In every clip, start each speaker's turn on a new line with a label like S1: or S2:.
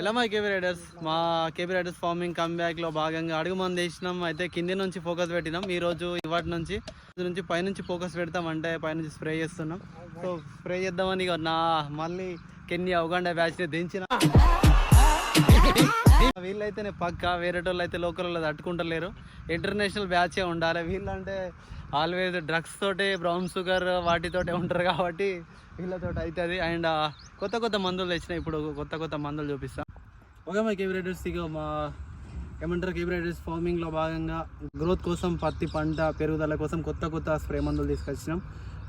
S1: ఎలా మా KB riders మా కేబీ రైడర్స్ ఫార్మింగ్ కమ్బ్యాక్లో భాగంగా అడుగు మంది వేసినాం. అయితే కింది నుంచి ఫోకస్ పెట్టినాం. ఈ రోజు ఇవాటి నుంచి నుంచి పైనుంచి ఫోకస్ పెడతాం అంటే పైనుంచి స్ప్రే చేస్తున్నాం. సో స్ప్రే చేద్దామని ఇక నా మళ్ళీ కెన్యా ఉగాండా బ్యాచ్ని దించిన. వీళ్ళైతేనే పక్క వేరే వాళ్ళు అయితే లోకల్ వాళ్ళు తట్టుకుంటలేరు ఇంటర్నేషనల్ బ్యాచే ఉండాలి. వీళ్ళంటే ఆల్వేస్ డ్రగ్స్ తోటి బ్రౌన్ షుగర్ వాటితోటే ఉంటారు కాబట్టి వీళ్ళతో అవుతుంది అండ్ uh, కొత్త కొత్త మందులు తెచ్చినాయి. ఇప్పుడు కొత్త కొత్త మందులు చూపిస్తాం. ఓకే మా కేబీ ఇక మా ఏమంటారు కేబీ ఫార్మింగ్లో భాగంగా గ్రోత్ కోసం పత్తి పంట పెరుగుదల కోసం కొత్త కొత్త స్ప్రే మందులు తీసుకొచ్చినాం.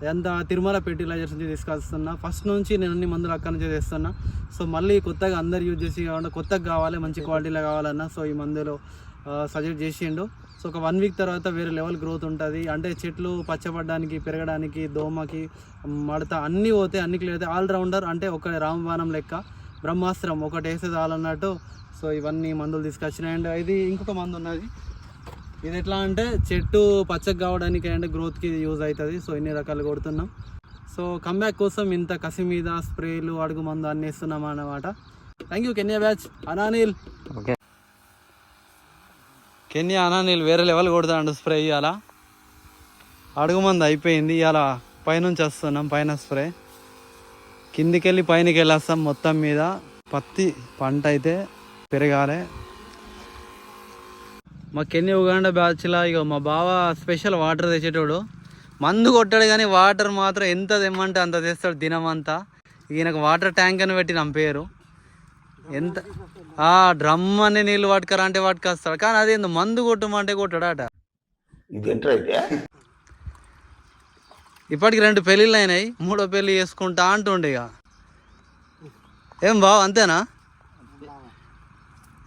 S1: ఇదంతా తిరుమల ఫెర్టిలైజర్స్ నుంచి తీసుకొస్తున్నా. ఫస్ట్ నుంచి నేను అన్ని మందులు అక్కడ నుంచి తెస్తున్నా. సో మళ్ళీ కొత్తగా అందరు యూజ్ చేసి కాకుండా కొత్తగా కావాలి మంచి క్వాలిటీలో కావాలన్నా సో ఈ మందులు సజెస్ట్ చేసిండు. సో ఒక వన్ వీక్ తర్వాత వేరే లెవెల్ గ్రోత్ ఉంటుంది. అంటే చెట్లు పచ్చబడడానికి పెరగడానికి దోమకి మడత అన్నీ పోతాయి అన్ని క్లియర్ అవుతాయి. ఆల్రౌండర్ అంటే ఒక రామబాణం లెక్క. బ్రహ్మాస్త్రం ఒకటి వేసేది చాలన్నట్టు సో ఇవన్నీ మందులు తీసుకొచ్చినాయి అండ్ ఇది ఇంకొక మందు ఉన్నది. ఇది ఎట్లా అంటే చెట్టు పచ్చగా కావడానికి అండ్ గ్రోత్కి ఇది యూజ్ అవుతుంది. సో ఇన్ని రకాలు కొడుతున్నాం. సో కమ్బ్యాక్ కోసం ఇంత కసి మీద స్ప్రేలు అడుగు మందు అన్ని ఇస్తున్నాం అన్నమాట. థ్యాంక్ యూ కెన్యా బ్యాచ్ అనానీల్
S2: ఓకే
S1: కెన్యా అనానీల్ వేరే లెవెల్ కొడుతాడు స్ప్రే ఇవాళ అడుగు మందు అయిపోయింది. ఇవాళ పైనుంచి వస్తున్నాం పైన స్ప్రే కిందికి వెళ్ళి పైనకి వెళ్ళేస్తాం మొత్తం మీద. పత్తి పంట అయితే పెరగాలి. మా కెన్యా ఉగాండా బ్యాచ్లో ఇక మా బావ స్పెషల్ వాటర్ తెచ్చేటోడు. మందు కొట్టాడు కానీ వాటర్ మాత్రం ఎంత తెమ్మంటే అంత తెస్తాడు దినమంతా. ఈయనకు వాటర్ ట్యాంక్ అని పెట్టిన పేరు. ఎంత? ఆ డ్రమ్ అనే నీళ్ళు పట్టుకరా అంటే పట్టుకొస్తాడు. కానీ అదేందో మందు కొట్టమంటే కొట్టాడట. ఇప్పటికి రెండు పెళ్ళిళ్ళు అయినాయి. మూడో పెళ్ళి చేసుకుంటా అంటుండే ఇక ఏం బావ అంతేనా?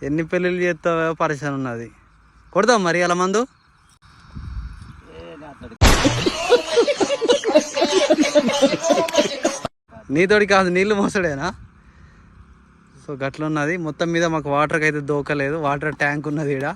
S1: ఎన్ని పెళ్ళిళ్ళు చేస్తావో పరిచయం ఉన్నది. కొడదాం మరి అలా మందు. నీతోడి కాదు నీళ్ళు మోసడేనా? సో గట్ల ఉన్నది మొత్తం మీద మాకు వాటర్కి అయితే దోకలేదు. వాటర్ ట్యాంక్ ఉన్నది ఈడ.